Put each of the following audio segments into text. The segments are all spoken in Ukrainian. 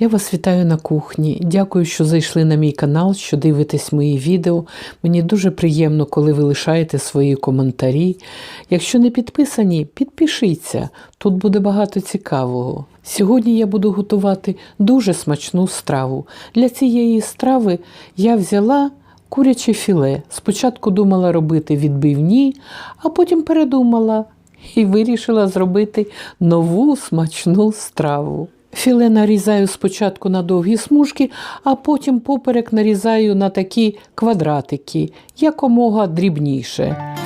Я вас вітаю на кухні. Дякую, що зайшли на мій канал, що дивитесь мої відео. Мені дуже приємно, коли ви лишаєте свої коментарі. Якщо не підписані, підпишіться. Тут буде багато цікавого. Сьогодні я буду готувати дуже смачну страву. Для цієї страви я взяла куряче філе. Спочатку думала робити відбивні, а потім передумала і вирішила зробити нову смачну страву. Філе нарізаю спочатку на довгі смужки, а потім поперек нарізаю на такі квадратики, якомога дрібніше.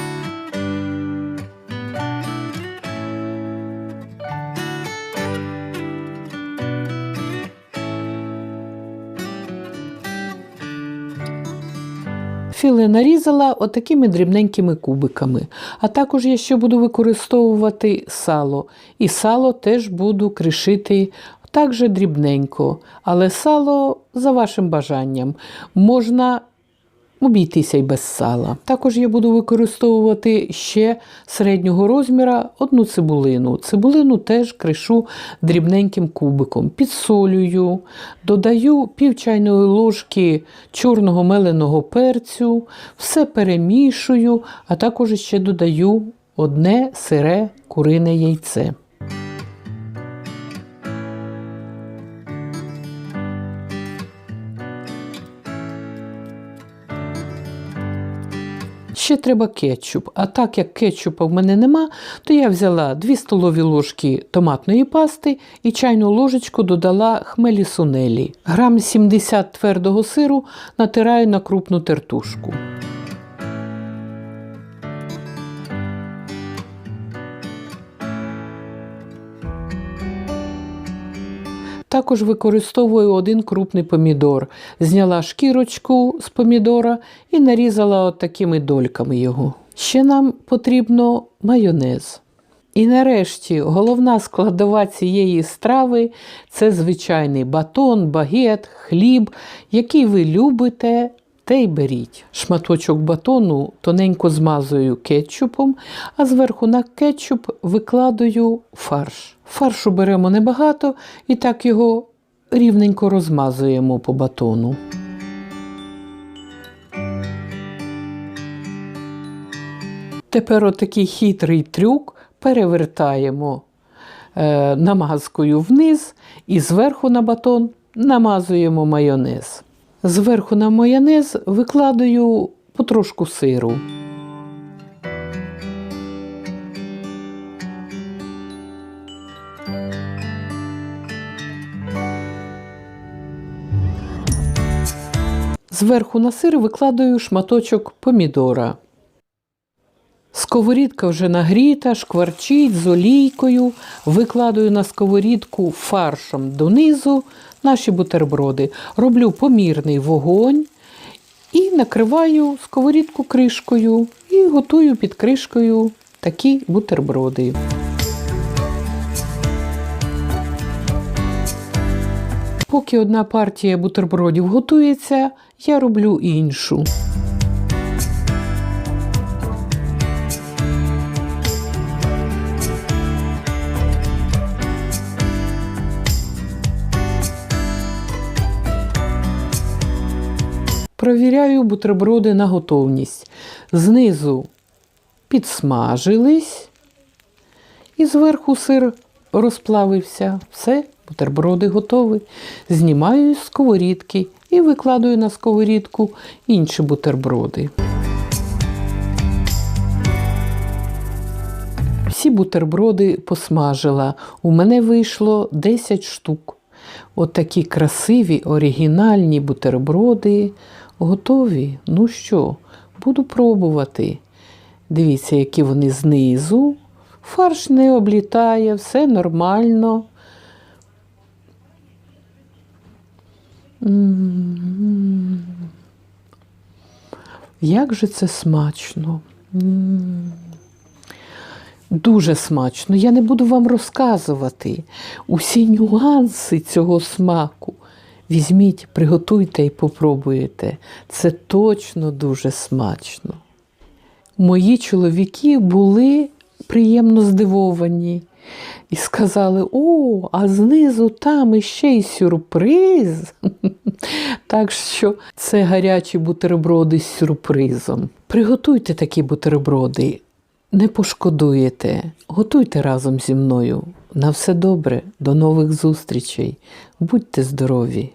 Філе нарізала отакими дрібненькими кубиками. А також я ще буду використовувати сало. І сало теж буду кришити так же дрібненько. Але сало за вашим бажанням. Можна обійтися й без сала. Також я буду використовувати ще середнього розміра одну цибулину. Цибулину теж кришу дрібненьким кубиком, підсолюю, додаю пів чайної ложки чорного меленого перцю, все перемішую, а також ще додаю одне сире курине яйце. Ще треба кетчуп. А так як кетчупа в мене нема, то я взяла 2 столові ложки томатної пасти і чайну ложечку додала хмелі сунелі. Грам 70 твердого сиру натираю на крупну тертушку. Також використовую один крупний помідор. Зняла шкірочку з помідора і нарізала такими дольками його. Ще нам потрібно майонез. І нарешті головна складова цієї страви це звичайний батон, багет, хліб, який ви любите, те й беріть. Шматочок батону тоненько змазую кетчупом, а зверху на кетчуп викладаю фарш. Фаршу беремо небагато і так його рівненько розмазуємо по батону. Тепер отакий хитрий трюк перевертаємо е, намазкою вниз і зверху на батон намазуємо майонез. Зверху на майонез викладаю потрошку сиру. Зверху на сир викладаю шматочок помідора. Сковорідка вже нагріта, шкварчить з олійкою. Викладаю на сковорідку фаршем донизу наші бутерброди. Роблю помірний вогонь і накриваю сковорідку кришкою і готую під кришкою такі бутерброди. Поки одна партія бутербродів готується, я роблю іншу. Провіряю бутерброди на готовність. Знизу підсмажились, і зверху сир розплавився. Все, бутерброди готові. Знімаю з сковорідки і викладаю на сковорідку інші бутерброди. Всі бутерброди посмажила. У мене вийшло 10 штук. От такі красиві оригінальні бутерброди готові. Ну що, буду пробувати. Дивіться, які вони знизу. Фарш не облітає, все нормально. Як же це смачно. Дуже смачно. Я не буду вам розказувати усі нюанси цього смаку. Візьміть, приготуйте і попробуйте. Це точно дуже смачно. Мої чоловіки були приємно здивовані. і сказали: О, а знизу там іще й сюрприз. Так що це гарячі бутерброди з сюрпризом. Приготуйте такі бутерброди, не пошкодуєте. Готуйте разом зі мною. На все добре, до нових зустрічей. Будьте здорові!